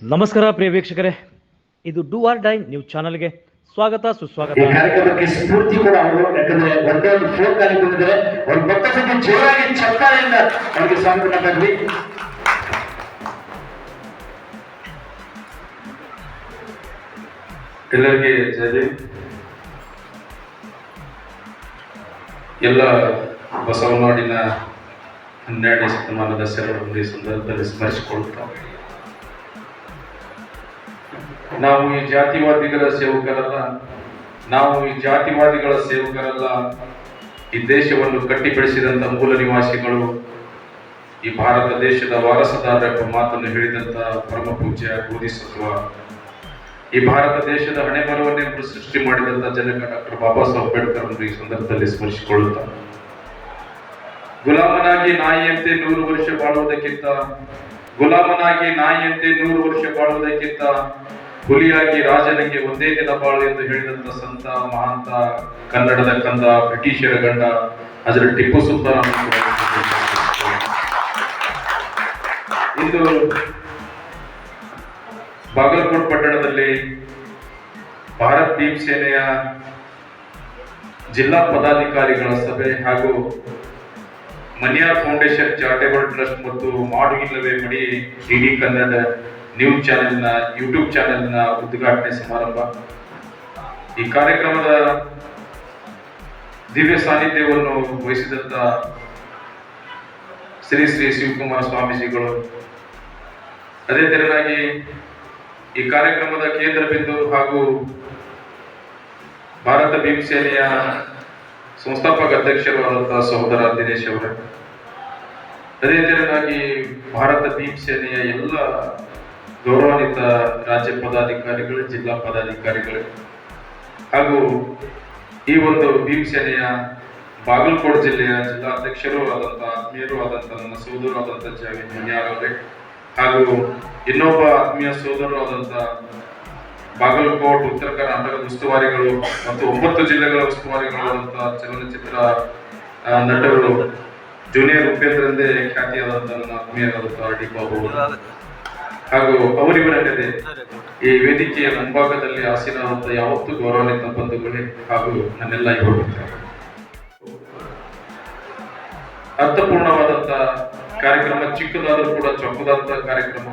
ನಮಸ್ಕಾರ ಪ್ರಿಯ ವೀಕ್ಷಕರೇ. ಇದು ಡೂ ಆರ್ ಡೈ ನ್ಯೂಸ್ ಚಾನಲ್ಗೆ ಸ್ವಾಗತ ಸುಸ್ವಾಗತ. ಈ ಕಾರ್ಯಕ್ರಮಕ್ಕೆ ಸ್ಫೂರ್ತಿ ಕೂಡ ಅವರು ಯಾಕಂದ್ರೆ ಒಂದೇ ಒಂದು ಫೋನ್ ಕಾಲಿ ಬಂದಿದ್ದಾರೆ ಅವ್ರ ಮತ್ತೊಂದು ಜೋರಾಗಿ ಚಪ್ಪಾಳೆಯಿಂದ ಅವ್ರಿಗೆ ಸ್ವಾಗತ ಮಾತಾಡ್ರಿ ಎಲ್ಲರಿಗೆ ಜಯ ಎಲ್ಲ ಬಸವನಾಡಿನ ಹನ್ನೆರಡನೇ ಶತಮಾನದ ಶರಣರನ್ನು ಈ ಸಂದರ್ಭದಲ್ಲಿ ಸ್ಮರಿಸಿಕೊಳ್ಳುತ್ತಾ ನಾವು ಈ ಜಾತಿವಾದಿಗಳ ಸೇವಕರಲ್ಲ. ನಾವು ಈ ಜಾತಿವಾದಿಗಳ ಸೇವಕರಲ್ಲ. ಈ ದೇಶವನ್ನು ಕಟ್ಟಿ ಬೆಳೆಸಿದಂಥ ಮೂಲ ನಿವಾಸಿಗಳು, ಈ ಭಾರತ ದೇಶದ ವಾರಸದಾರ ಎಂಬ ಮಾತನ್ನು ಹೇಳಿದಂಥ ಪರಮ ಪೂಜ್ಯ ಬೋಧಿಸತ್ವ ಈ ಭಾರತ ದೇಶದ ಹಣೆ ಸೃಷ್ಟಿ ಮಾಡಿದಂತ ಜನಕ ಡಾಕ್ಟರ್ ಬಾಬಾ ಸಾಹೇಬ್ ಅಂಬೇಡ್ಕರ್ ಅವರು ಈ ಸಂದರ್ಭದಲ್ಲಿ ಸ್ಮರಿಸಿಕೊಳ್ಳುತ್ತಾರೆ ಗುಲಾಮನಾಗಿ ನಾಯಿಯಂತೆ ನೂರು ವರ್ಷ ಬಾಳುವುದಕ್ಕಿಂತ, ಗುಲಾಮನಾಗಿ ನಾಯಿಯಂತೆ ನೂರು ವರ್ಷ ಬಾಳುವುದಕ್ಕಿಂತ ಹುಲಿಯಾಗಿ ರಾಜನಿಗೆ ಒಂದೇ ದಿನ ಬಾಳು ಎಂದು ಹೇಳಿದಂತ ಸಂತ ಮಹಾಂತ ಕನ್ನಡದ ಕಂದ, ಬ್ರಿಟಿಷರ ಗಂಡ, ಅದರ ಟಿಪ್ಪು ಸುಲ್ತಾನ್ ಇಂದು ಬಾಗಲಕೋಟ್ ಪಟ್ಟಣದಲ್ಲಿ ಭಾರತ್ ದೀಪ್ ಸೇನೆಯ ಜಿಲ್ಲಾ ಪದಾಧಿಕಾರಿಗಳ ಸಭೆ ಹಾಗೂ ಮನಿಯಾರ್ ಫೌಂಡೇಶನ್ ಚಾರಿಟೇಬಲ್ ಟ್ರಸ್ಟ್ ಮತ್ತು ಮಾಡು ಇಲ್ಲವೇ ಮಡಿ ಡಿಡಿ ಕನ್ನಡ ನ್ಯೂಸ್ ಚಾನೆಲ್ನ, ಯೂಟ್ಯೂಬ್ ಚಾನೆಲ್ನ ಉದ್ಘಾಟನೆ ಸಮಾರಂಭ. ಈ ಕಾರ್ಯಕ್ರಮದ ದಿವ್ಯ ಸಾನ್ನಿಧ್ಯವನ್ನು ವಹಿಸಿದಂತ ಶ್ರೀ ಶ್ರೀ ಶಿವಕುಮಾರ ಸ್ವಾಮೀಜಿಗಳು, ಅದೇ ತೆರನಾಗಿ ಈ ಕಾರ್ಯಕ್ರಮದ ಕೇಂದ್ರ ಬಿಂದು ಹಾಗೂ ಭಾರತ ಭೀಮ್ ಸೇನೆಯ ಸಂಸ್ಥಾಪಕ ಅಧ್ಯಕ್ಷರು ಆದಂತಹ ಸಹೋದರ ದಿನೇಶ್ ಅವರ. ಅದೇ ತೆರನಾಗಿ ಭಾರತ ಭೀಮ್ ಸೇನೆಯ ಎಲ್ಲ ಗೌರವಾನ್ವಿತ ರಾಜ್ಯ ಪದಾಧಿಕಾರಿಗಳು, ಜಿಲ್ಲಾ ಪದಾಧಿಕಾರಿಗಳು ಹಾಗೂ ಈ ಒಂದು ಭೀಮಸೇನೆಯ ಬಾಗಲಕೋಟೆ ಜಿಲ್ಲೆಯ ಜಿಲ್ಲಾಧ್ಯಕ್ಷರು ಆದಂತಹ ಆತ್ಮೀಯರು ಆದಂತಹ ನನ್ನ ಸೋದರು ಆದಂತಹ ಜಾವೇದ್ ಮನ್ಯಾರ್ ಅವರೇ ಹಾಗೂ ಇನ್ನೊಬ್ಬ ಆತ್ಮೀಯ ಸೋದರರು ಆದಂತಹ ಬಾಗಲಕೋಟ್, ಉತ್ತರ ಕರ್ನಾಟಕದ ಉಸ್ತುವಾರಿಗಳು ಮತ್ತು ಒಂಬತ್ತು ಜಿಲ್ಲೆಗಳ ಉಸ್ತುವಾರಿಗಳು ಆದಂತಹ ಚಲನಚಿತ್ರ ನಟರು ಜೂನಿಯರ್ ಉಪೇಂದ್ರ ಎಂದೇ ಖ್ಯಾತಿಯಾದಂತಹ ನನ್ನ ಆತ್ಮೀಯರಾದಂತಹ ಡಿ ಬಾಬು. ಹಾಗೂ ಅವರಿವರಲ್ಲದೆ ಈ ವೇದಿಕೆಯ ಮುಂಭಾಗದಲ್ಲಿ ಆಸೀನರಾದಂಥ ಯಾವತ್ತೂ ಗೌರವಾನ್ವಿತ ಬಂಧುಗಳೇ ಹಾಗೂ ನನ್ನೆಲ್ಲ ಅರ್ಥಪೂರ್ಣವಾದಂತಹ ಅರ್ಥಪೂರ್ಣವಾದಂತ ಕಾರ್ಯಕ್ರಮ ಚಿಕ್ಕದಾದ್ರೂ ಕೂಡ ಚೊಕ್ಕದಾದ ಕಾರ್ಯಕ್ರಮ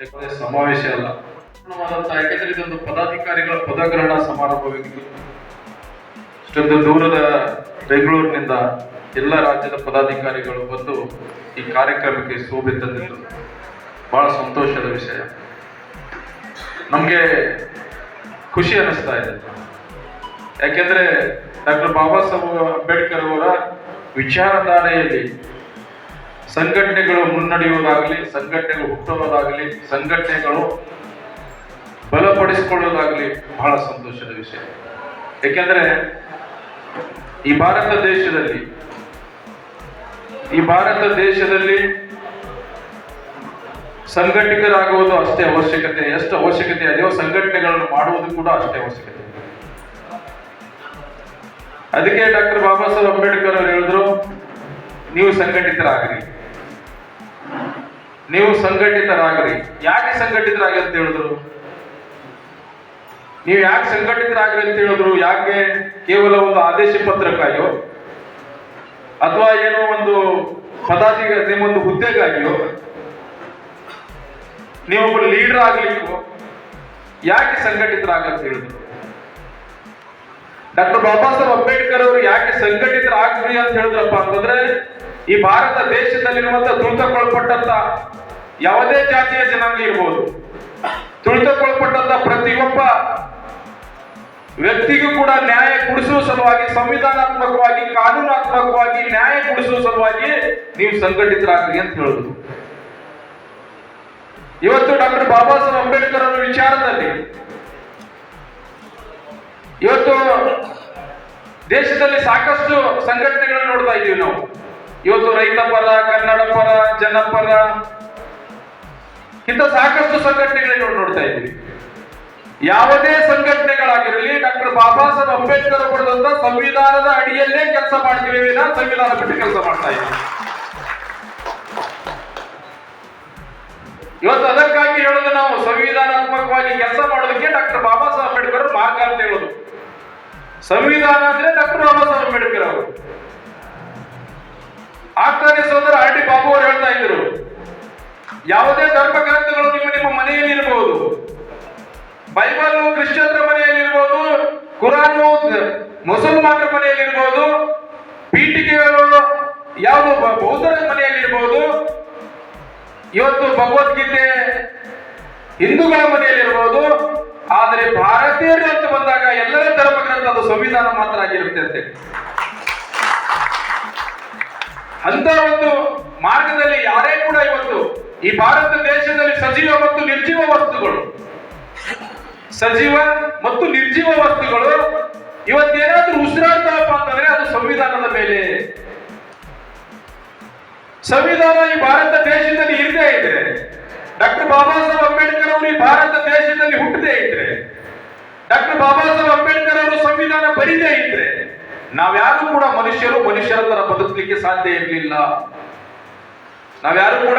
ಯಾಕಂದ್ರೆ ಸಮಾವೇಶ ಅಲ್ಲ. ಪೂರ್ಣವಾದಂತ ಯಾಕಂದ್ರೆ ಇದೊಂದು ಪದಾಧಿಕಾರಿಗಳ ಪದಗ್ರಹಣ ಸಮಾರಂಭವಾಗಿದ್ದು ಇಷ್ಟೊಂದು ದೂರದ ಬೆಂಗಳೂರಿನಿಂದ ಎಲ್ಲ ರಾಜ್ಯದ ಪದಾಧಿಕಾರಿಗಳು ಬಂದು ಈ ಕಾರ್ಯಕ್ರಮಕ್ಕೆ ಶೋಭೆ ತಂದಿದ್ದು ಬಹಳ ಸಂತೋಷದ ವಿಷಯ. ನಮಗೆ ಖುಷಿ ಅನಿಸ್ತಾ ಇದೆ. ಯಾಕೆಂದ್ರೆ ಡಾಕ್ಟರ್ ಬಾಬಾ ಸಾಹೇಬ್ ಅಂಬೇಡ್ಕರ್ ಅವರ ವಿಚಾರಧಾರೆಯಲ್ಲಿ ಸಂಘಟನೆಗಳು ಮುನ್ನಡೆಯುವುದಾಗಲಿ, ಸಂಘಟನೆಗಳು ಹುಟ್ಟುವುದಾಗಲಿ, ಸಂಘಟನೆಗಳು ಬಲಪಡಿಸಿಕೊಳ್ಳೋದಾಗಲಿ ಬಹಳ ಸಂತೋಷದ ವಿಷಯ. ಯಾಕೆಂದ್ರೆ ಈ ಭಾರತ ದೇಶದಲ್ಲಿ, ಈ ಭಾರತ ದೇಶದಲ್ಲಿ ಸಂಘಟಿತರಾಗುವುದು ಅಷ್ಟೇ ಅವಶ್ಯಕತೆ, ಎಷ್ಟು ಅವಶ್ಯಕತೆ ಅದೆಯೋ ಸಂಘಟನೆಗಳನ್ನು ಮಾಡುವುದು ಕೂಡ ಅಷ್ಟೇ ಅವಶ್ಯಕತೆ. ಅದಕ್ಕೆ ಡಾಕ್ಟರ್ ಬಾಬಾ ಸಾಹೇಬ್ ಅಂಬೇಡ್ಕರ್ ಅವರು ಹೇಳಿದ್ರು, ನೀವು ಸಂಘಟಿತರಾಗ್ರಿ. ನೀವು ಸಂಘಟಿತರಾಗ್ರಿ. ಯಾಕೆ ಸಂಘಟಿತರಾಗಿ ಅಂತ ಹೇಳಿದ್ರು? ನೀವು ಯಾಕೆ ಸಂಘಟಿತರಾಗ್ರಿ ಅಂತ ಹೇಳಿದ್ರು? ಯಾಕೆ ಕೇವಲ ಒಂದು ಆದೇಶ ಪತ್ರಕ್ಕಾಗಿಯೋ? ಅಥವಾ ಏನೋ ಒಂದು ಪದಾಧಿಕಾರಿ ನಿಮ್ಮೊಂದು ಹುದ್ದೆಗಾಗಿಯೋ? ನೀವೊಬ್ಬ ಲೀಡರ್ ಆಗ್ಲಿಕ್ಕೂ ಯಾಕೆ ಸಂಘಟಿತರಾಗಂತ ಹೇಳಿದ್ರು ಡಾಕ್ಟರ್ ಬಾಬಾ ಸಾಹೇಬ್ ಅಂಬೇಡ್ಕರ್ ಅವರು ಯಾಕೆ ಸಂಘಟಿತರಾಗ್ರಿ ಅಂತ ಹೇಳಿದ್ರಪ್ಪ ಅಂತಂದ್ರೆ, ಈ ಭಾರತ ದೇಶದಲ್ಲಿರುವಂತ ತುಳಿತಕ್ಕೊಳಪಟ್ಟಂತ ಯಾವುದೇ ಜಾತಿಯ ಜನಾಂಗ ಇರ್ಬೋದು. ತುಳಿತಕ್ಕೊಳಪಟ್ಟಂತ ಪ್ರತಿಯೊಬ್ಬ ವ್ಯಕ್ತಿಗೂ ಕೂಡ ನ್ಯಾಯ ಕೊಡಿಸುವ ಸಲುವಾಗಿ, ಸಂವಿಧಾನಾತ್ಮಕವಾಗಿ, ಕಾನೂನಾತ್ಮಕವಾಗಿ ನ್ಯಾಯ ಕೊಡಿಸುವ ಸಲುವಾಗಿ ನೀವು ಸಂಘಟಿತರಾಗ್ರಿ ಅಂತ ಹೇಳಿದ್ರು. ಇವತ್ತು ಡಾಕ್ಟರ್ ಬಾಬಾ ಸಾಹೇಬ್ ಅಂಬೇಡ್ಕರ್ ಅವರ ವಿಚಾರದಲ್ಲಿ ಇವತ್ತು ದೇಶದಲ್ಲಿ ಸಾಕಷ್ಟು ಸಂಘಟನೆಗಳನ್ನು ನೋಡ್ತಾ ಇದ್ದೀವಿ ನಾವು. ಇವತ್ತು ರೈತ ಪರ, ಕನ್ನಡ ಪರ ಜನಪರ ಇಂಥ ಸಾಕಷ್ಟು ಸಂಘಟನೆಗಳನ್ನು ನೋಡ್ತಾ ಇದ್ದೀವಿ. ಯಾವುದೇ ಸಂಘಟನೆಗಳಾಗಿರಲಿ, ಡಾಕ್ಟರ್ ಬಾಬಾ ಸಾಹೇಬ್ ಅಂಬೇಡ್ಕರ್ ಅವರದಂತ ಸಂವಿಧಾನದ ಅಡಿಯಲ್ಲೇ ಕೆಲಸ ಮಾಡ್ತೀವಿ ಸಂವಿಧಾನ ಬಿಟ್ಟು ಕೆಲಸ ಮಾಡ್ತಾ ಇದ್ದೀವಿ. ಇವತ್ತು ಅದಕ್ಕಾಗಿ ಹೇಳೋದು ನಾವು ಸಂವಿಧಾನಾತ್ಮಕವಾಗಿ ಕೆಲಸ ಮಾಡೋದಕ್ಕೆ ಡಾಕ್ಟರ್ ಬಾಬಾ ಸಾಹೇಬ್ ಅಂಬೇಡ್ಕರ್ ಮಾರ್ಗ ಅಂತ ಹೇಳೋದು. ಸಂವಿಧಾನ ಅಂದ್ರೆ ಡಾಕ್ಟರ್ ಬಾಬಾ ಸಾಹೇಬ್ ಅಂಬೇಡ್ಕರ್ ಅವರು. ಆಗ್ತಾನೆ ಸೋದರ ಆರ್ ಡಿ ಬಾಬು ಅವರು ಹೇಳ್ತಾ ಇದ್ರು. ಯಾವುದೇ ಧರ್ಮ ಗ್ರಂಥಗಳು ನಿಮ್ಮ ನಿಮ್ಮ ಮನೆಯಲ್ಲಿ ಇರಬಹುದು ಬೈಬಲ್ ಕ್ರಿಶ್ಚಿಯನ್ರ ಮನೆಯಲ್ಲಿ ಇರಬಹುದು ಕುರಾನ್ ಮುಸಲ್ಮಾನರ ಮನೆಯಲ್ಲಿ ಇರಬಹುದು ಪೀಠಿಕೆಗಳು ಯಾವುದು ಬ- ಬೌದ್ಧರ ಮನೆಯಲ್ಲಿ ಇರಬಹುದು ಇವತ್ತು ಭಗವದ್ಗೀತೆ ಹಿಂದೂಗಳ ಮನೆಯಲ್ಲಿರ್ಬೋದು, ಆದರೆ ಭಾರತೀಯರು ಅಂತ ಬಂದಾಗ ಎಲ್ಲರ ಧರ್ಮ ಅದು ಸಂವಿಧಾನ ಮಾತ್ರ ಆಗಿರುತ್ತೆ ಅಂತೆ. ಅಂತ ಒಂದು ಮಾರ್ಗದಲ್ಲಿ ಯಾರೇ ಕೂಡ ಇವತ್ತು ಈ ಭಾರತ ದೇಶದಲ್ಲಿ ಸಜೀವ ಮತ್ತು ನಿರ್ಜೀವ ವಸ್ತುಗಳು, ಸಜೀವ ಮತ್ತು ನಿರ್ಜೀವ ವಸ್ತುಗಳು, ಇವತ್ತೇನಾದ್ರೂ ಉಸಿರಾಡ್ತಾವಪ್ಪ ಅಂತಂದ್ರೆ ಅದು ಸಂವಿಧಾನದ ಮೇಲೆ ಸಂವಿಧಾನ ಈ ಭಾರತ ದೇಶದಲ್ಲಿ ಇರದೇ ಇದ್ರೆ, ಡಾಕ್ಟರ್ ಬಾಬಾ ಸಾಹೇಬ್ ಅಂಬೇಡ್ಕರ್ ಅವರು ಈ ಭಾರತ ದೇಶದಲ್ಲಿ ಹುಟ್ಟದೇ ಇದ್ರೆ, ಡಾಕ್ಟರ್ ಬಾಬಾ ಸಾಹೇಬ್ ಅಂಬೇಡ್ಕರ್ ಅವರು ಸಂವಿಧಾನ ಬರೀದೇ ಇದ್ರೆ, ನಾವ್ಯಾರು ಕೂಡ ಮನುಷ್ಯರು ಮನುಷ್ಯರ ತರ ಬದುಕಲಿಕ್ಕೆ ಸಾಧ್ಯ ಇರಲಿಲ್ಲ. ನಾವ್ಯಾರು ಕೂಡ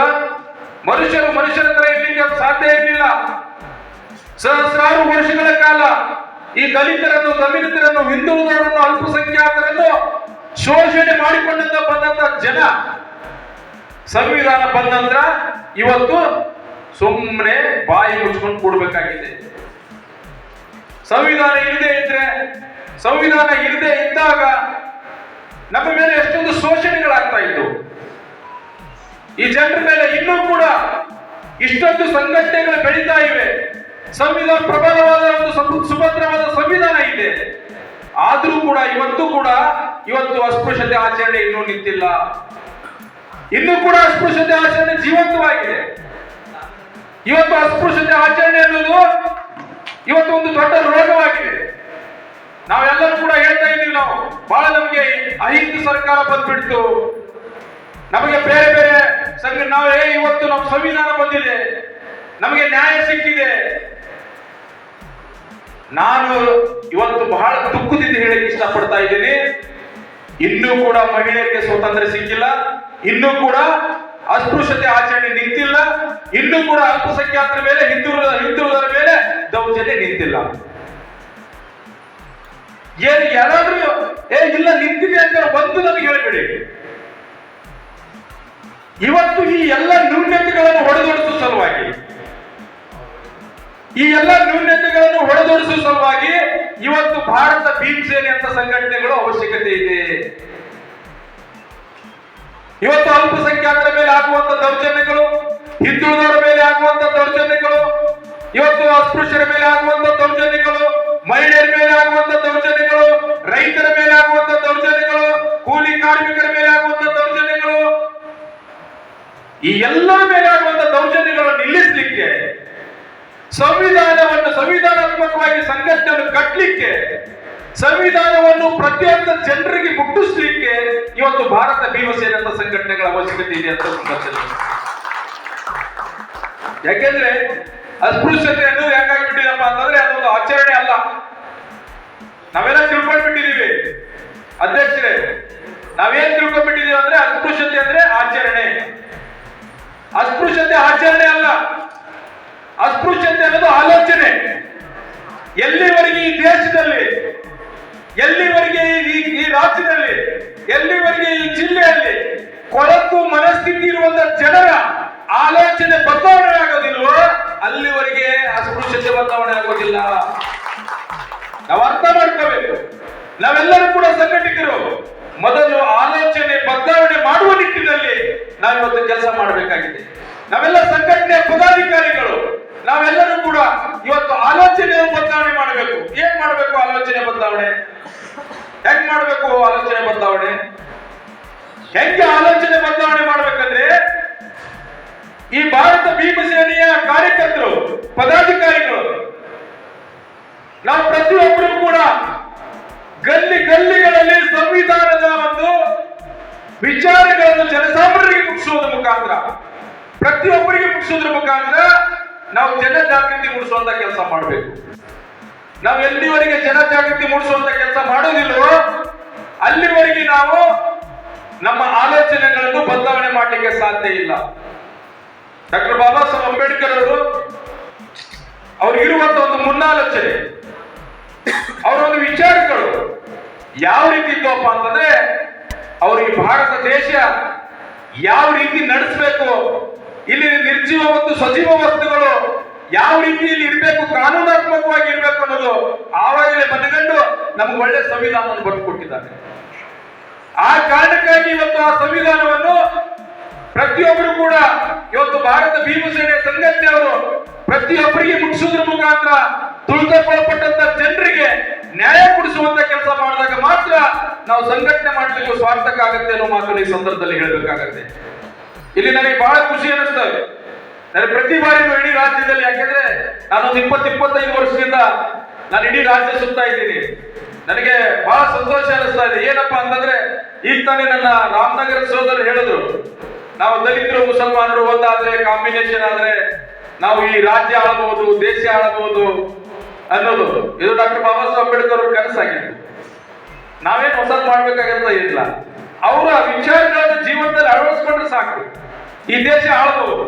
ಮನುಷ್ಯರು ಮನುಷ್ಯರ ತರ ಇರ್ಲಿಕ್ಕೆ ಸಾಧ್ಯ ಇರಲಿಲ್ಲ. ಸಹಸ್ರಾರು ವರ್ಷಗಳ ಕಾಲ ಈ ದಲಿತರನ್ನು ದಲಿತರನ್ನು ಹಿಂದುಳಿದವರನ್ನು ಅಲ್ಪಸಂಖ್ಯಾತರನ್ನು ಶೋಷಣೆ ಮಾಡಿಕೊಂಡಂತ ಬಂದಂತ ಜನ ಸಂವಿಧಾನ ಬಂದ ನಂತರ ಇವತ್ತು ಸುಮ್ಮನೆ ಬಾಯಿ ಮುಚ್ಕೊಂಡು ಕೂಡಬೇಕಾಗಿದೆ. ಸಂವಿಧಾನ ಇಲ್ಲದೆ ಇದ್ರೆ, ಸಂವಿಧಾನ ಇಲ್ಲದೆ ಇದ್ದಾಗ ನಮ್ಮ ಮೇಲೆ ಎಷ್ಟೊಂದು ಶೋಷಣೆಗಳಾಗ್ತಾ ಇತ್ತು. ಈ ಜನರ ಮೇಲೆ ಇನ್ನೂ ಕೂಡ ಇಷ್ಟೊಂದು ಸಂಘಟನೆಗಳು ಬೆಳೀತಾ ಇವೆ. ಸಂವಿಧಾನ ಪ್ರಬಲವಾದ ಒಂದು ಸುಭದ್ರವಾದ ಸಂವಿಧಾನ ಇದೆ. ಆದರೂ ಕೂಡ ಇವತ್ತು ಕೂಡ ಇವತ್ತು ಅಸ್ಪೃಶ್ಯತೆ ಆಚರಣೆ ಇನ್ನೂ ನಿಂತಿಲ್ಲ. ಇನ್ನೂ ಕೂಡ ಅಸ್ಪೃಶ್ಯತೆ ಆಚರಣೆ ಜೀವಂತವಾಗಿದೆ. ಇವತ್ತು ಅಸ್ಪೃಶ್ಯತೆ ಆಚರಣೆ ಅನ್ನೋದು ಇವತ್ತು ಒಂದು ದೊಡ್ಡ ರೋಗವಾಗಿದೆ. ನಾವೆಲ್ಲರೂ ಕೂಡ ಹೇಳ್ತಾ ಇದ್ದೀವಿ ನಾವು, ಬಹಳ ನಮಗೆ ಅಹಿಂದ ಸರ್ಕಾರ ಬಂದ್ಬಿಡ್ತು. ನಮಗೆ ಬೇರೆ ಬೇರೆ ಸಂಘ, ನಾವು ಇವತ್ತು ನಮ್ಮ ಸಂವಿಧಾನ ಬಂದಿದೆ. ನಮಗೆ ನ್ಯಾಯ ಸಿಕ್ಕಿದೆ. ನಾನು ಇವತ್ತು ಬಹಳ ದುಃಖದಿಂದ ಹೇಳಕ್ಕೆ ಇಷ್ಟಪಡ್ತಾ ಇದ್ದೀನಿ. ಇನ್ನೂ ಕೂಡ ಮಹಿಳೆಯರಿಗೆ ಸ್ವಾತಂತ್ರ್ಯ ಸಿಕ್ಕಿಲ್ಲ. ಇನ್ನೂ ಕೂಡ ಅಸ್ಪೃಶ್ಯತೆ ಆಚರಣೆ ನಿಂತಿಲ್ಲ. ಇನ್ನೂ ಕೂಡ ಅಲ್ಪಸಂಖ್ಯಾತರ ಮೇಲೆ ಹಿಂದೂ ಹಿಂದುಳಿದರ ಮೇಲೆ ದೌರ್ಜನ್ಯ ನಿಂತಿಲ್ಲ. ಏನ್ ಯಾರಾದ್ರೂ, ಏ, ಇಲ್ಲ, ನಿಂತಿದೆ ಅಂತ ಒಂದು ನನಗೆ ಹೇಳಬೇಡಿ. ಇವತ್ತು ಈ ಎಲ್ಲ ನ್ಯೂನ್ಯತೆಗಳನ್ನು ಹೊಡೆದೊಡಿಸುವ ಸಲುವಾಗಿ. ಈ ಎಲ್ಲ ನ್ಯೂನ್ಯತೆಗಳನ್ನು ಹೊಡೆದೊಡಿಸುವ ಸಲುವಾಗಿ ಇವತ್ತು ಭಾರತ ಭೀಮಸೇನೆ ಅಂತ ಸಂಘಟನೆಗಳು ಅವಶ್ಯಕತೆ ಇದೆ. ಇವತ್ತು ಅಲ್ಪಸಂಖ್ಯಾತರ ಮೇಲೆ ಆಗುವಂತ ದೌರ್ಜನ್ಯಗಳು, ಹಿಂದುಳಿದವರ ಮೇಲೆ ಆಗುವಂತ ದೌರ್ಜನ್ಯಗಳು, ಇವತ್ತು ಅಸ್ಪೃಶ್ಯರ ಮೇಲೆ ಆಗುವಂತ ದೌರ್ಜನ್ಯಗಳು, ಮಹಿಳೆಯರ ಮೇಲೆ ಆಗುವಂತ ದೌರ್ಜನ್ಯಗಳು, ರೈತರ ಮೇಲೆ ಆಗುವಂತ ದೌರ್ಜನ್ಯಗಳು, ಕೂಲಿ ಕಾರ್ಮಿಕರ ಮೇಲೆ ಆಗುವಂತ ದೌರ್ಜನ್ಯಗಳು. ಈ ಎಲ್ಲರ ಮೇಲೆ ಆಗುವಂತ ದೌರ್ಜನ್ಯಗಳನ್ನು ನಿಲ್ಲಿಸಲಿಕ್ಕೆ, ಸಂವಿಧಾನವನ್ನು ಸಂವಿಧಾನಾತ್ಮಕವಾಗಿ ಸಂಘಟನೆಯನ್ನು ಕಟ್ಟಲಿಕ್ಕೆ ಸಂವಿಧಾನವನ್ನು ಪ್ರತಿಯೊಂದು ಜನರಿಗೆ ಮುಟ್ಟಿಸ್ಲಿಕ್ಕೆ ಇವತ್ತು ಭಾರತ ಭೀಮಸೇನೆ ಅಂತ ಸಂಘಟನೆಗಳ ಅವಶ್ಯಕತೆ ಇದೆ ಅಂತ ಯಾಕೆಂದ್ರೆ ಅಸ್ಪೃಶ್ಯತೆ ಅನ್ನೋದು ಯಾಕಾಗ್ಬಿಟ್ಟಿದಪ್ಪ ಅಂತಂದ್ರೆ ಅದೊಂದು ಆಚರಣೆ ಅಲ್ಲ. ನಾವೆಲ್ಲ ತಿಳ್ಕೊಂಡ್ಬಿಟ್ಟಿದೀವಿ ಅಧ್ಯಕ್ಷರೇ, ನಾವೇನ್ ತಿಳ್ಕೊಂಡ್ಬಿಟ್ಟಿದೀವಿ ಅಂದ್ರೆ ಅಸ್ಪೃಶ್ಯತೆ ಅಂದ್ರೆ ಆಚರಣೆ. ಅಸ್ಪೃಶ್ಯತೆ ಆಚರಣೆ ಅಲ್ಲ. ಅಸ್ಪೃಶ್ಯತೆ ಅನ್ನೋದು ಆಲೋಚನೆ. ಎಲ್ಲಿವರೆಗೆ ಈ ದೇಶದಲ್ಲಿ ಎಲ್ಲಿವರೆಗೆ ಈ- ರಾಜ್ಯದಲ್ಲಿ, ಎಲ್ಲಿವರೆಗೆ ಈ ಜಿಲ್ಲೆಯಲ್ಲಿ ಕೊಳಕು ಮನಸ್ಥಿತಿ ಇರುವಂತಹ ಜನರ ಆಲೋಚನೆ ಬದಲಾವಣೆ ಆಗೋದಿಲ್ವೋ, ಅಲ್ಲಿವರೆಗೆ ಅಸ್ಪೃಶ್ಯತೆ ಬದಲಾವಣೆ ಆಗೋದಿಲ್ಲ. ನಾವು ಅರ್ಥ ಮಾಡ್ಕೋಬೇಕು. ನಾವೆಲ್ಲರೂ ಕೂಡ ಸಂಘಟಕರು ಮೊದಲು ಆಲೋಚನೆ ಬದಲಾವಣೆ ಮಾಡುವ ನಿಟ್ಟಿನಲ್ಲಿ ನಾವಿವತ್ತು ಕೆಲಸ ಮಾಡಬೇಕಾಗಿದೆ. ನಾವೆಲ್ಲ ಸಂಘಟನೆಯ ಪದಾಧಿಕಾರಿಗಳು. ನಾವೆಲ್ಲರೂ ಕೂಡ ಇವತ್ತು ಆಲೋಚನೆ ಬದಲಾವಣೆ ಮಾಡಬೇಕು. ಏನ್ ಮಾಡಬೇಕು ಆಲೋಚನೆ ಬದಲಾವಣೆ? ಹೆಂಗ್ ಮಾಡಬೇಕು ಆಲೋಚನೆ ಬದಲಾವಣೆ? ಹೆಂಗೆ ಆಲೋಚನೆ ಬದಲಾವಣೆ ಮಾಡ್ಬೇಕಂದ್ರೆ ಈ ಭಾರತ ಭೀಮಸೇನೆಯ ಕಾರ್ಯಕರ್ತರು, ಪದಾಧಿಕಾರಿಗಳು, ನಾವು ಪ್ರತಿಯೊಬ್ಬರು ಕೂಡ ಗಲ್ಲಿ ಗಲ್ಲಿಗಳಲ್ಲಿ ಸಂವಿಧಾನದ ಒಂದು ವಿಚಾರಗಳನ್ನು ಜನಸಾಮಾನ್ಯರಿಗೆ ಮುಗಿಸುವುದರ ಮುಖಾಂತರ, ಪ್ರತಿಯೊಬ್ಬರಿಗೆ ಮುಗಿಸುವುದರ ಮುಖಾಂತರ ನಾವು ಜನ ಜಾಗೃತಿ ಮೂಡಿಸುವಂತ ಕೆಲಸ ಮಾಡಬೇಕು. ನಾವು ಎಲ್ಲಿವರೆಗೆ ಜನ ಜಾಗೃತಿ ಮೂಡಿಸುವಂತ ಕೆಲಸ ಮಾಡೋದಿಲ್ವೋ ಅಲ್ಲಿವರೆಗೆ ನಾವು ನಮ್ಮ ಆಲೋಚನೆಗಳನ್ನು ಬದಲಾವಣೆ ಮಾಡಲಿಕ್ಕೆ ಸಾಧ್ಯ ಇಲ್ಲ. ಡಾಕ್ಟರ್ ಬಾಬಾ ಸಾಹೇಬ್ ಅಂಬೇಡ್ಕರ್ ಅವರು ಅವ್ರಿಗಿರುವಂತ ಒಂದು ಮುನ್ನಾಲೋಚನೆ. ಅವರ ಒಂದು ವಿಚಾರಗಳು ಯಾವ ರೀತಿ ಇದ್ದವಪ್ಪ ಅಂತಂದ್ರೆ, ಅವರು ಈ ಭಾರತ ದೇಶ ಯಾವ ರೀತಿ ನಡೆಸಬೇಕು ಇಲ್ಲಿ ನಿರ್ಜೀವ ಮತ್ತು ಸಜೀವ ವಸ್ತುಗಳು ಯಾವ ರೀತಿಯಲ್ಲಿ ಇರಬೇಕು, ಕಾನೂನಾತ್ಮಕವಾಗಿ ಇರಬೇಕು ಅನ್ನೋದು ಆವಾಗಲೇ ಮನಗಂಡು ನಮ್ಗೆ ಒಳ್ಳೆ ಸಂವಿಧಾನವನ್ನು ಬರೆದುಕೊಟ್ಟಿದ್ದಾರೆ ಆ ಕಾರಣಕ್ಕಾಗಿ ಇವತ್ತು ಆ ಸಂವಿಧಾನವನ್ನು ಪ್ರತಿಯೊಬ್ಬರು ಕೂಡ ಇವತ್ತು ಭಾರತ ಭೀಮಸೇನೆ ಸಂಘಟನೆಯವರು ಪ್ರತಿಯೊಬ್ಬರಿಗೆ ಮುಟ್ಟಿಸೋದ್ರ ಮುಖಾಂತರ ತುಳಿತಕ್ಕೊಳಪಟ್ಟಂತ ಜನರಿಗೆ ನ್ಯಾಯ ಕೊಡಿಸುವಂತ ಕೆಲಸ ಮಾಡಿದಾಗ ಮಾತ್ರ ನಾವು ಸಂಘಟನೆ ಮಾಡಲಿಕ್ಕೆ ಸ್ವಾರ್ಥಕ್ಕಾಗತ್ತೆ ಅನ್ನೋ ಮಾತನ್ನು ಈ ಸಂದರ್ಭದಲ್ಲಿ ಹೇಳಬೇಕಾಗತ್ತೆ. ಇಲ್ಲಿ ನನಗೆ ಬಹಳ ಖುಷಿ ಅನಿಸ್ತವೆ ನನಗೆ ಪ್ರತಿ ಬಾರಿಯೂ ಇಡೀ ರಾಜ್ಯದಲ್ಲಿ, ಯಾಕೆಂದ್ರೆ ನಾನೊಂದು ಇಪ್ಪತ್ತು, ಇಪ್ಪತ್ತೈದು ವರ್ಷದಿಂದ ನಾನು ಇಡೀ ರಾಜ್ಯ ಸುತ್ತಾ ಇದ್ದೀನಿ. ನನಗೆ ಬಹಳ ಸಂತೋಷ ಅನಿಸ್ತಾ ಇದೆ. ಏನಪ್ಪಾ ಅಂತಂದ್ರೆ, ಈಗ ತಾನೇ ನನ್ನ ರಾಮನಗರ ಸೋದರರು ಹೇಳಿದ್ರು, ನಾವು ದಲಿತರು, ಮುಸಲ್ಮಾನರು, ಒಂದಾದ್ರೆ ಕಾಂಬಿನೇಷನ್ ಆದ್ರೆ ನಾವು ಈ ರಾಜ್ಯ ಆಳಬಹುದು ದೇಶ ಆಳಬಹುದು ಅನ್ನೋದು. ಇದು ಡಾಕ್ಟರ್ ಬಾಬಾ ಸಾಹೇಬ್ ಅಂಬೇಡ್ಕರ್ ಅವ್ರ ಕನಸಾಗಿತ್ತು. ನಾವೇನು ಹೊಸದು ಮಾಡ್ಬೇಕಾಗಿರ್ತಾ ಇಲ್ಲ. ಅವರ ವಿಚಾರಗಳನ್ನು ಜೀವನದಲ್ಲಿ ಅಳವಡಿಸ್ಕೊಂಡ್ರೆ ಸಾಕು. ಈ ದೇಶ ಆಳ್ಬಹುದು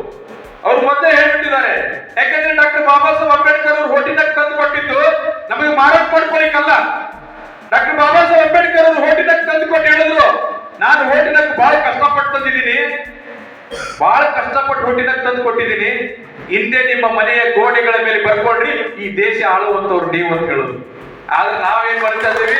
ಅವ್ರು ಮೊದಲೇ ಹೇಳ್ಬಿಟ್ಟಿದ್ದಾರೆ. ಯಾಕಂದ್ರೆ ಡಾಕ್ಟರ್ ಬಾಬಾ ಸಾಹೇಬ್ ಅಂಬೇಡ್ಕರ್ ಅವರು ಹೋಟಿನಾಗ ತಂದು ಕೊಟ್ಟಿದ್ದು ನಮಗೆ ಮಾರಾಟ ಮಾಡ್ಕೊಳಿಕ್ಕಲ್ಲ ಡಾಕ್ಟರ್ ಬಾಬಾ ಸಾಹೇಬ್ ಅಂಬೇಡ್ಕರ್ ಅವರು ಹೋಟಿನಾಗ ತಂದು ಕೊಟ್ಟು ಹೇಳಿದ್ರು. ನಾನು ಹೋಟಿನಾಗ ಬಹಳ ಕಷ್ಟಪಟ್ಟು ತಂದಿದ್ದೀನಿ. ಬಹಳ ಕಷ್ಟಪಟ್ಟು ಹೋಟಿನಾಗ ತಂದು ಕೊಟ್ಟಿದ್ದೀನಿ ಹಿಂದೆ ನಿಮ್ಮ ಮನೆಯ ಗೋಡೆಗಳ ಮೇಲೆ ಬರ್ಕೊಂಡ್ರಿ, ಈ ದೇಶ ಆಳುವಂತವ್ರು ನೀವು ಅಂತ ಹೇಳೋದು. ಆದ್ರೆ ನಾವೇನ್ ಮಾಡ್ತಾ ಇದೀವಿ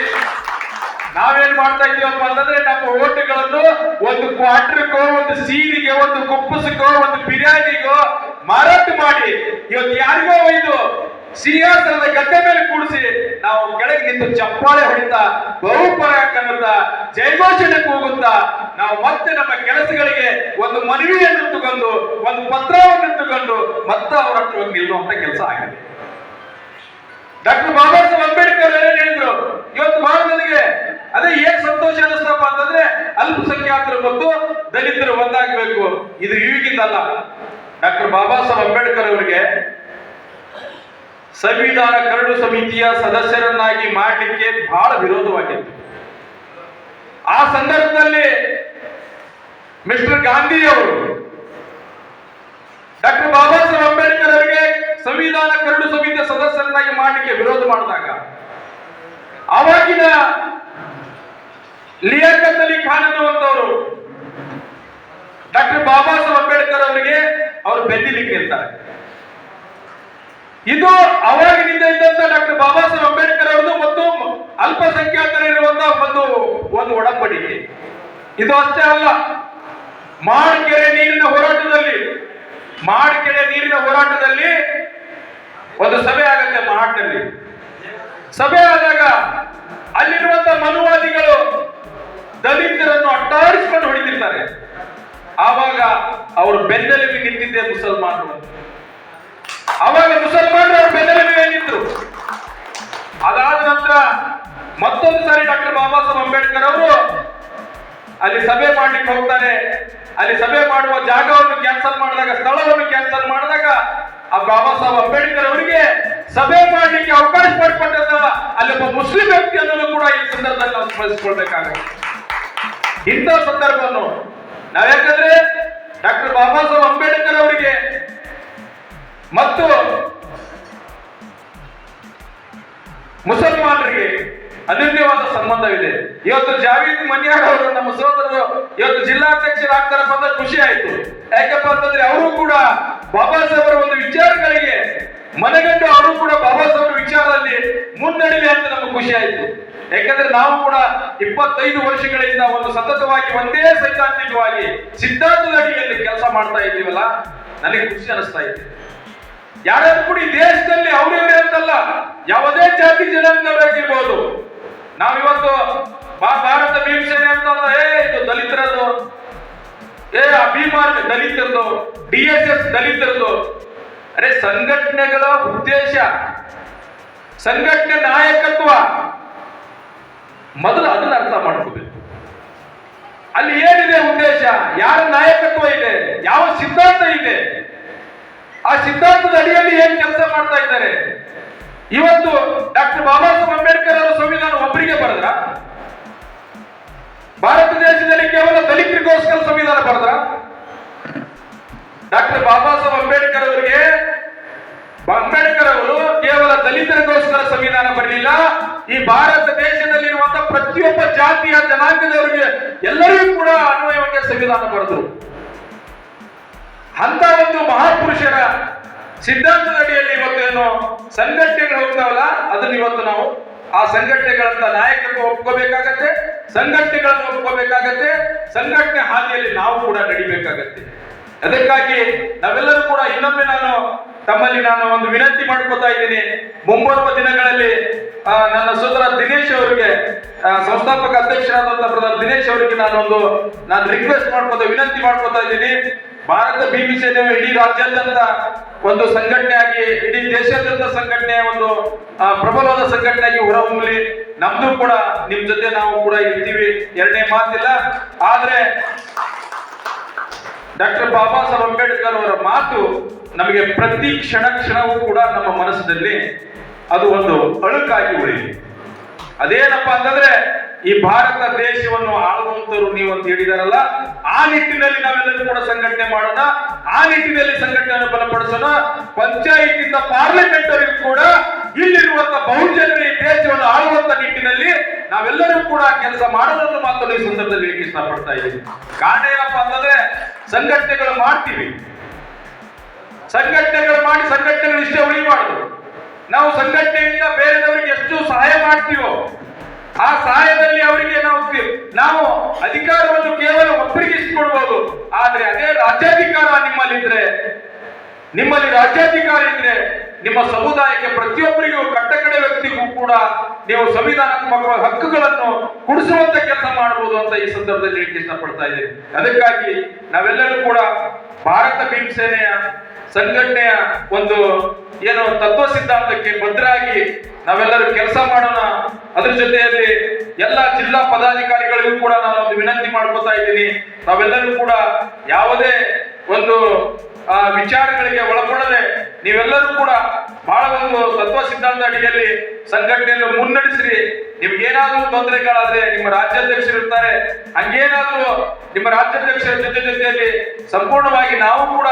ನಾವೇನ್ ಮಾಡ್ತಾ ಇದೀವಪ್ಪ ಅಂತಂದ್ರೆ ನಮ್ಮ ಓಟುಗಳನ್ನು ಒಂದು ಕ್ವಾರ್ಟರ್ಗೋ ಒಂದು ಸೀರಿಗೆ, ಒಂದು ಕುಪ್ಪಸಕ್ಕೋ ಒಂದು ಬಿರಿಯಾನಿಗೋ ಮಾರಾಟ ಮಾಡಿ. ಇವತ್ತು ಯಾರಿಗೋ ಒಯ್ದು ಸಿಂಹಾಸನದ ಗದ್ದೆ ಮೇಲೆ ಕೂಡಿಸಿ ನಾವು ಕೆಳಗೆ ನಿಂತು ಚಪ್ಪಾಳೆ ಹೊಡಿತಾ ಬಹುಪರ ಕನ್ನಡ ಜಯಘೋಷಣೆ ಕೂಗುತ್ತಾ ನಾವು ಮತ್ತೆ ನಮ್ಮ ಕೆಲಸಗಳಿಗೆ ಒಂದು ಮನವಿಯನ್ನು ತಗೊಂಡು, ಒಂದು ಪತ್ರವನ್ನು ತಗೊಂಡು ಮತ್ತೆ ಅವರ ನಿಲ್ಲುವಂತ ಕೆಲಸ ಆಗಿದೆ. ಡಾಕ್ಟರ್ ಬಾಬಾ ಸಾಹೇಬ್ ಅಂಬೇಡ್ಕರ್ ಏನ್ ಹೇಳಿದ್ರು? ಇವತ್ತು ಬಹಳ ನನಗೆ ಅದೇ ಏನ್ ಸಂತೋಷ ಅನಿಸ್ತಪ್ಪ ಅಂತಂದ್ರೆ ಅಲ್ಪಸಂಖ್ಯಾತರು ಮತ್ತು ದಲಿತರು ಒಂದಾಗಬೇಕು. ಇದು ಈಗಿಂದಲ್ಲ ಡಾಕ್ಟರ್ ಬಾಬಾ ಸಾಹೇಬ್ ಅಂಬೇಡ್ಕರ್ ಅವರಿಗೆ ಸಂವಿಧಾನ ಕರಡು ಸಮಿತಿಯ ಸದಸ್ಯರನ್ನಾಗಿ ಮಾಡಲಿಕ್ಕೆ ಬಹಳ ವಿರೋಧವಾಗಿತ್ತು. ಆ ಸಂದರ್ಭದಲ್ಲಿ ಮಿಸ್ಟರ್ ಗಾಂಧಿ ಅವರು ಡಾಕ್ಟರ್ ಬಾಬಾ ಸಾಹೇಬ್ ಅಂಬೇಡ್ಕರ್ ಅವರಿಗೆ ಸಂವಿಧಾನ ಕರಡು ಸಮಿತಿಯ ಸದಸ್ಯರನ್ನಾಗಿ ಮಾಡಲಿಕ್ಕೆ ವಿರೋಧ ಮಾಡಿದಾಗ ಅವಾಗಿನ ಲಿಯಾಕತ್ ಅಲಿ ಖಾನ್ ಅನ್ನುವಂಥವರು ಡಾಕ್ಟರ್ ಬಾಬಾ ಸಾಹೇಬ್ ಅಂಬೇಡ್ಕರ್ ಅವರಿಗೆ ಅವರು ಬೆನ್ನಿಲಿಕ್ಕೆ ಇರ್ತಾರೆ ಇದು ಅವಾಗಿನಿಂದ ಇದ್ದಂತ ಡಾಕ್ಟರ್ ಬಾಬಾ ಸಾಹೇಬ್ ಅಂಬೇಡ್ಕರ್ ಅವರದು ಮತ್ತು ಅಲ್ಪಸಂಖ್ಯಾತರಿರುವಂತಹ ಒಂದು ಒಂದು ಒಡಂಬಡಿಕೆ. ಇದು ಅಷ್ಟೇ ಅಲ್ಲ, ಮಾಡ್ಕೆರೆ ನೀರಿನ ಹೋರಾಟದಲ್ಲಿ, ಮಾಡ್ಕೆರೆ ನೀರಿನ ಹೋರಾಟದಲ್ಲಿ ಒಂದು ಸಭೆ ಆಗತ್ತೆ ಮಹಾಟ್ನಲ್ಲಿ ಸಭೆ ಆದಾಗ ಅಲ್ಲಿರುವಂತ ಮನುವಾದಿಗಳು ದಲಿತರನ್ನು ಅಟ್ಟಾಡಿಸ್ಕೊಂಡು ಹೊಡಿತಿರ್ತಾರೆ. ಆವಾಗ ಅವರು ಬೆನ್ನೆಲುಬಿ ನಿಂತಿದ್ದೆ ಮುಸಲ್ಮಾನರು. ಅವಾಗ ಮುಸಲ್ಮಾನರು ಅವ್ರ ಬೆನ್ನೆಲುಬಿಗೆ ನಿಂತರು ಅದಾದ ನಂತರ ಮತ್ತೊಂದು ಸಾರಿ ಡಾಕ್ಟರ್ ಬಾಬಾ ಸಾಹೇಬ್ ಅಂಬೇಡ್ಕರ್ ಅವರು ಅಲ್ಲಿ ಸಭೆ ಮಾಡ್ಲಿಕ್ಕೆ ಹೋಗ್ತಾರೆ. ಅಲ್ಲಿ ಸಭೆ ಮಾಡುವ ಜಾಗವನ್ನು ಕ್ಯಾನ್ಸಲ್ ಮಾಡಿದಾಗ, ಸ್ಥಳವನ್ನು ಕ್ಯಾನ್ಸಲ್ ಮಾಡಿದಾಗ ಆ ಬಾಬಾ ಸಾಹೇಬ್ ಅಂಬೇಡ್ಕರ್ ಅವರಿಗೆ ಸಭೆ ಮಾಡಲಿಕ್ಕೆ ಅವಕಾಶ ಮಾಡಿಕೊಟ್ಟಂತ ಅಲ್ಲಿ ಒಬ್ಬ ಮುಸ್ಲಿಂ ವ್ಯಕ್ತಿ ಅನ್ನೋದು ಕೂಡ ಈ ಸಂದರ್ಭದಲ್ಲಿ ನಾವು ಸ್ಮರಿಸಿಕೊಳ್ಬೇಕಾಗುತ್ತೆ. ಇಂಥ ಸಂದರ್ಭವನ್ನು ನಾವ್ ಯಾಕಂದ್ರೆ ಡಾಕ್ಟರ್ ಬಾಬಾ ಸಾಹೇಬ್ ಅಂಬೇಡ್ಕರ್ ಅವರಿಗೆ ಮತ್ತು ಮುಸಲ್ಮಾನರಿಗೆ ಅನನ್ಯವಾದ ಸಂಬಂಧವಿದೆ. ಇವತ್ತು ಜಾವೀದ್ ಮನ್ಯಾರ್ ಅವರು ನಮ್ಮ ಸಹೋದರರು ಇವತ್ತು ಜಿಲ್ಲಾಧ್ಯಕ್ಷರಾಗ್ತಾರಪ್ಪ ಬಂದ ಖುಷಿ ಆಯ್ತು. ಯಾಕಪ್ಪ ಅಂತಂದ್ರೆ ಅವರು ಕೂಡ ಬಾಬಾ ಸಾಹೇಬರ ಒಂದು ವಿಚಾರಗಳಿಗೆ ಮನೆಗಂಡು ಅವರು ಕೂಡ ಬಾಬಾ ಸಾಹೇಬರ ವಿಚಾರದಲ್ಲಿ ಮುನ್ನಡೆಯಲಿ ಅಂತ ನಮ್ಗೆ ಖುಷಿ ಆಯ್ತು. ಯಾಕಂದ್ರೆ ನಾವು ಕೂಡ ಇಪ್ಪತ್ತೈದು ವರ್ಷಗಳಿಂದ ಒಂದು ಸತತವಾಗಿ ಒಂದೇ ಸೈದ್ಧಾಂತಿಕವಾಗಿ ಸಿದ್ಧಾಂತದ ಅಡಿಯಲ್ಲಿ ಕೆಲಸ ಮಾಡ್ತಾ ಇದ್ದೀವಲ್ಲ, ನನಗೆ ಖುಷಿ ಅನಿಸ್ತಾ ಇದೆ. ಯಾರಾದ್ರೂ ಕೂಡ ದೇಶದಲ್ಲಿ ಅವರಿವರೇ ಅಂತಲ್ಲ, ಯಾವುದೇ ಜಾತಿ ಜನಾಂಗದವರಾಗಿರ್ಬೋದು. ನಾವಿವತ್ತು ಭಾರತ ಭೀಮಸೇನೆ ಅಂತ ಅಂದ್ರೆ, ಏ ಇದು ದಲಿತರದು ಏ ಅಭಿಮಾನ ದಲಿತರದು ಡಿ ಎಸ್ ಎಸ್ ದಲಿತರದು. ಅರೆ ಸಂಘಟನೆಗಳ ಉದ್ದೇಶ ಸಂಘಟನೆ ನಾಯಕತ್ವ. ಮೊದಲು ಅದನ್ನ ಅರ್ಥ ಮಾಡ್ಕೋಬೇಕು. ಅಲ್ಲಿ ಏನಿದೆ ಉದ್ದೇಶ? ಯಾರ ನಾಯಕತ್ವ ಇದೆ? ಯಾವ ಸಿದ್ಧಾಂತ ಇದೆ? ಆ ಸಿದ್ಧಾಂತದ ಅಡಿಯಲ್ಲಿ ಏನ್ ಕೆಲಸ ಮಾಡ್ತಾ ಇದ್ದಾರೆ? ಇವತ್ತು ಡಾಕ್ಟರ್ ಬಾಬಾ ಸಾಹೇಬ್ ಅಂಬೇಡ್ಕರ್ ಅವರ ಸಂವಿಧಾನ ಒಬ್ಬರಿಗೆ ಬರೆದ್ರ? ಭಾರತ ದೇಶದಲ್ಲಿ ಕೇವಲ ದಲಿತರಿಗೋಸ್ಕರ ಸಂವಿಧಾನ ಬರೆದ್ರ? ಡಾಕ್ಟರ್ ಬಾಬಾ ಸಾಹೇಬ್ ಅಂಬೇಡ್ಕರ್ ಅವರಿಗೆ ಅಂಬೇಡ್ಕರ್ ಅವರು ಕೇವಲ ದಲಿತರಿಗೋಸ್ಕರ ಸಂವಿಧಾನ ಬರಲಿಲ್ಲ. ಈ ಭಾರತ ದೇಶದಲ್ಲಿರುವಂತಹ ಪ್ರತಿಯೊಬ್ಬ ಜಾತಿಯ ಜನಾಂಗದವರಿಗೆ ಎಲ್ಲರಿಗೂ ಕೂಡ ಅನ್ವಯವಾಗಿ ಸಂವಿಧಾನ ಬರೆದರು. ಅಂತ ಒಂದು ಮಹಾಪುರುಷರ ಸಿದ್ಧಾಂತದ ಅಡಿಯಲ್ಲಿ ಇವತ್ತು ಏನು ಸಂಘಟನೆಗಳು ಹೋಗ್ತಾವಲ್ಲ, ಅದನ್ನ ಇವತ್ತು ನಾವು ಆ ಸಂಘಟನೆಗಳಂತ ನಾಯಕತ್ವ ಒಪ್ಕೋಬೇಕಾಗತ್ತೆ ಸಂಘಟನೆಗಳನ್ನು ಒಪ್ಕೋಬೇಕಾಗತ್ತೆ, ಸಂಘಟನೆ ಹಾದಿಯಲ್ಲಿ ನಾವು ಕೂಡ ನಡಿಬೇಕಾಗತ್ತೆ. ಅದಕ್ಕಾಗಿ ನಾವೆಲ್ಲರೂ ಕೂಡ ಇನ್ನೊಮ್ಮೆ ನಾನು ತಮ್ಮಲ್ಲಿ ನಾನು ಒಂದು ವಿನಂತಿ ಮಾಡ್ಕೋತಾ ಇದ್ದೀನಿ. ಮುಂಬರುವ ದಿನಗಳಲ್ಲಿ ನನ್ನ ಸೋದರ ದಿನೇಶ್ ಅವರಿಗೆ ಸಂಸ್ಥಾಪಕ ಅಧ್ಯಕ್ಷರಾದಂತಹ ಪ್ರಧಾನ ದಿನೇಶ್ ಅವರಿಗೆ ನಾನೊಂದು ನಾನು ರಿಕ್ವೆಸ್ಟ್ ಮಾಡ್ಕೋತಾ, ವಿನಂತಿ ಮಾಡ್ಕೋತಾ ಇದ್ದೀನಿ. ಭಾರತ ಭೀಮಿ ಸೇನೆ ಇಡೀ ರಾಜ್ಯಾದ್ಯಂತ ಒಂದು ಸಂಘಟನೆಯಾಗಿ, ಇಡೀ ದೇಶಾದ್ಯಂತ ಸಂಘಟನೆ ಒಂದು ಪ್ರಬಲವಾದ ಸಂಘಟನೆ ಆಗಿ ಹೊರಹೊಮ್ಮಲಿ ನಮ್ದು ಕೂಡ, ನಿಮ್ ಜೊತೆ ನಾವು ಕೂಡ ಇರ್ತೀವಿ. ಎರಡನೇ ಮಾತಿಲ್ಲ. ಆದ್ರೆ ಡಾಕ್ಟರ್ ಬಾಬಾ ಸಾಹೇಬ್ ಅಂಬೇಡ್ಕರ್ ಅವರ ಮಾತು ನಮಗೆ ಪ್ರತಿ ಕ್ಷಣ ಕ್ಷಣವೂ ಕೂಡ ನಮ್ಮ ಮನಸ್ಸಿನಲ್ಲಿ ಅದು ಒಂದು ಅಳುಕಾಗಿ ಉಳಿಯಿತು. ಅದೇನಪ್ಪ ಅಂತಂದ್ರೆ ಈ ಭಾರತ ದೇಶವನ್ನು ಆಳುವಂತರು ನೀವು ಅಂತ ಹೇಳಿದಾರಲ್ಲ, ಆ ನಿಟ್ಟಿನಲ್ಲಿ ನಾವೆಲ್ಲರೂ ಕೂಡ ಸಂಘಟನೆ ಮಾಡೋಣ, ಆ ನಿಟ್ಟಿನಲ್ಲಿ ಸಂಘಟನೆಯನ್ನು ಬಲಪಡಿಸೋಣ. ಪಂಚಾಯತಿಂದ ಪಾರ್ಲಿಮೆಂಟ್ ವರೆಗೂ ಕೂಡ ಇಲ್ಲಿರುವಂತ ಬಹುಜನರು ಈ ದೇಶವನ್ನು ಆಳುವಂತ ನಿಟ್ಟಿನಲ್ಲಿ ನಾವೆಲ್ಲರೂ ಕೂಡ ಕೆಲಸ ಮಾಡೋದನ್ನು ಮಾತ್ರ ಈ ಸಂದರ್ಭದಲ್ಲಿ ಹೇಳಕ್ಕೆ ಇಷ್ಟಪಡ್ತಾ ಇದ್ದೀವಿ ಕಾರಣ ಏನಪ್ಪ ಅಂತಂದ್ರೆ, ಸಂಘಟನೆಗಳು ಮಾಡ್ತೀವಿ. ಸಂಘಟನೆಗಳು ಮಾಡಿ ಸಂಘಟನೆಗಳು ಇಷ್ಟೇ ಉಳಿಬಾರ್ದು. ನಾವು ಸಂಘಟನೆಯಿಂದ ಬೇರೆದವರಿಗೆ ಎಷ್ಟು ಸಹಾಯ ಮಾಡ್ತೀವೋ ಆ ಸಹಾಯದಲ್ಲಿ ಅವರಿಗೆ ನಾವು ನಾವು ಅಧಿಕಾರವನ್ನು ಕೇವಲ ಒಬ್ಬರಿಗೆ ಇಸ್ಕೊಡ್ಬೋದು. ಆದ್ರೆ ಅದೇ ರಾಜ್ಯಾಧಿಕಾರ ನಿಮ್ಮಲ್ಲಿದ್ರೆ, ನಿಮ್ಮಲ್ಲಿ ರಾಜ್ಯಾಧಿಕಾರ ಇದ್ರೆ ನಿಮ್ಮ ಸಮುದಾಯಕ್ಕೆ ಪ್ರತಿಯೊಬ್ಬರಿಗೂ ಕಟ್ಟಕಡೆ ವ್ಯಕ್ತಿಗೂ ಕೂಡ ನೀವು ಸಂವಿಧಾನಾತ್ಮಕ ಹಕ್ಕುಗಳನ್ನು ಕುಡಿಸುವಂತ ಕೆಲಸ ಮಾಡಬಹುದು ಅಂತ ಈ ಸಂದರ್ಭದಲ್ಲಿ ಹೇಳಿಕೆ ಇಷ್ಟಪಡ್ತಾ ಇದ್ದೀನಿ. ಅದಕ್ಕಾಗಿ ನಾವೆಲ್ಲರೂ ಕೂಡ ಭಾರತ ಭೀಮಸೇನೆಯ ಸಂಘಟನೆಯ ಒಂದು, ಏನು ತತ್ವ ಸಿದ್ಧಾಂತಕ್ಕೆ ಭದ್ರಾಗಿ ನಾವೆಲ್ಲರೂ ಕೆಲಸ ಮಾಡೋಣ. ಅದ್ರ ಜೊತೆಯಲ್ಲಿ ಎಲ್ಲ ಜಿಲ್ಲಾ ಪದಾಧಿಕಾರಿಗಳಿಗೂ ಕೂಡ ನಾನು ಒಂದು ವಿನಂತಿ ಮಾಡ್ಕೋತಾ ಇದ್ದೀನಿ. ನಾವೆಲ್ಲರೂ ಕೂಡ ಯಾವುದೇ ಒಂದು ವಿಚಾರಗಳಿಗೆ ಒಳಪಡದೆ ನೀವೆಲ್ಲರೂ ಕೂಡ ಬಹಳ ಒಂದು ತತ್ವ ಸಿದ್ಧಾಂತ ಅಡಿಯಲ್ಲಿ ಸಂಘಟನೆಯನ್ನು ಮುನ್ನಡೆಸಿರಿ. ನಿಮ್ಗೇನಾದ್ರೂ ತೊಂದರೆಗಳಾದ್ರೆ ನಿಮ್ಮ ರಾಜ್ಯಾಧ್ಯಕ್ಷರು ಇರ್ತಾರೆ. ಹಂಗೇನಾದ್ರೂ ನಿಮ್ಮ ರಾಜ್ಯಾಧ್ಯಕ್ಷರ ಜೊತೆ ಜೊತೆಯಲ್ಲಿ ಸಂಪೂರ್ಣವಾಗಿ ನಾವು ಕೂಡ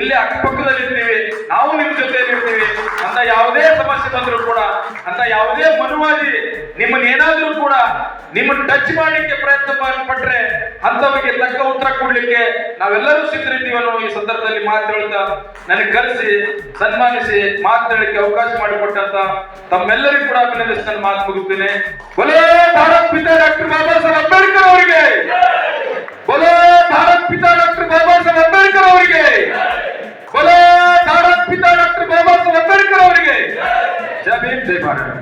ಇಲ್ಲೇ ಅಕ್ಕಪಕ್ಕದಲ್ಲಿ ಇರ್ತೀವಿ. ನಾವು ನಿಮ್ ಜೊತೆಯಲ್ಲಿ ಇರ್ತೀವಿ. ಅಂತ ಯಾವುದೇ ಸಮಸ್ಯೆ ಬಂದರೂ ಕೂಡ, ಅಂತ ಯಾವುದೇ ಮನುವಾದಿ ನಿಮ್ಮನ್ನ ಏನಾದ್ರೂ ಕೂಡ ನಿಮ್ಮನ್ನ ಟಚ್ ಮಾಡಲಿಕ್ಕೆ ಪ್ರಯತ್ನ ಪಟ್ಟರೆ ತಕ್ಕ ಉತ್ತರ ಕೊಡ್ಲಿಕ್ಕೆ ನಾವೆಲ್ಲರೂ ಸಿದ್ಧರಿದ್ದೀವಿ ಅನ್ನೋ ಈ ಸಂದರ್ಭದಲ್ಲಿ ಮಾತು ಹೇಳ್ತಾ ನನಗೆ ಕರೆಸಿ, ಸನ್ಮಾನಿಸಿ ಮಾತನಾಡಲಿಕ್ಕೆ ಅವಕಾಶ ಮಾಡಿಕೊಟ್ಟಂತ ತಮ್ಮೆಲ್ಲರಿಗೂ ಕೂಡ ಅಭಿನಂದಿಸಿ ನನ್ನ ಮಾತು ಮುಗಿಸ್ತೇನೆ. ಒಲೇ ಭಾರತ್ ಪಿತಾ ಡಾಕ್ಟರ್ ಬಾಬಾ ಸಾಹೇಬ್ ಅಂಬೇಡ್ಕರ್ ಅವರಿಗೆ! ಒಲೇ ಭಾರತ್ ಪಿತಾ ಡಾಕ್ಟರ್ ಬಾಬಾ ಸಾಹೇಬ್ ಅಂಬೇಡ್ಕರ್ ಅವರಿಗೆ! ಒಲೇ ಭಾರತ್ ಪಿತಾ ಡಾಕ್ಟರ್ ಬಾಬಾ ಸಾಹೇಬ್ ಅಂಬೇಡ್ಕರ್ ಅವರಿಗೆ! ಜೈ ಜೈ ಭಾರತ್.